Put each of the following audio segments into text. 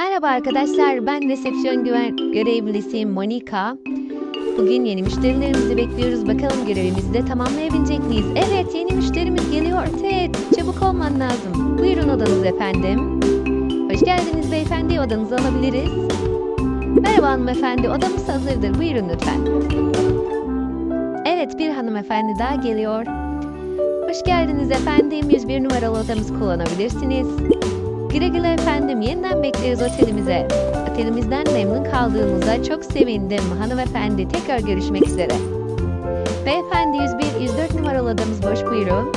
Merhaba arkadaşlar, ben resepsiyon güven görevlisi Monika. Bugün yeni müşterilerimizi bekliyoruz. Bakalım görevimizi de tamamlayabilecek miyiz? Evet, yeni müşterimiz geliyor. Ted, çabuk olman lazım. Buyurun odanız efendim. Hoş geldiniz beyefendi, odanızı alabiliriz. Merhaba hanımefendi, odamız hazırdır. Buyurun lütfen. Evet, bir hanımefendi daha geliyor. Hoş geldiniz efendim. 101 numaralı odamızı kullanabilirsiniz. Güle güle efendim. Yeniden bekleriz otelimize. Otelimizden memnun kaldığınıza çok sevindim. Hanımefendi tekrar görüşmek üzere. Beyefendi 101, 104 numaralı odamız boş buyurun.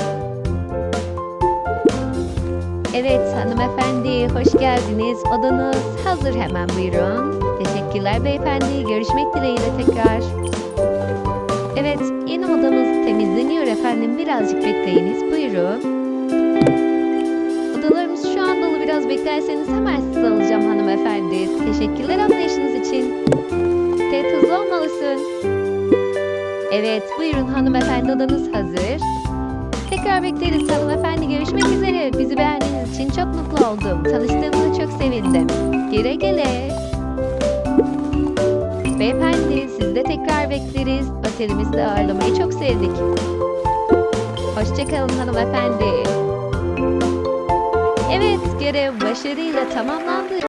Evet hanımefendi hoş geldiniz. Odanız hazır hemen buyurun. Teşekkürler beyefendi. Görüşmek dileğiyle tekrar. Evet yeni odamız temizleniyor efendim. Birazcık bekleyiniz. Buyurun. Beklerseniz hemen alacağım hanımefendi. Teşekkürler anlayışınız için. Ted hızlı olmalısın. Evet buyurun hanımefendi odanız hazır. Tekrar bekleriz hanımefendi. Görüşmek üzere. Bizi beğendiğiniz için çok mutlu oldum. Tanıştığımıza çok sevindim. Güle güle. Beyefendi sizi de tekrar bekleriz. Otelimizde ağırlamayı çok sevdik. Hoşçakalın hanımefendi. Görev başarıyla tamamlandı.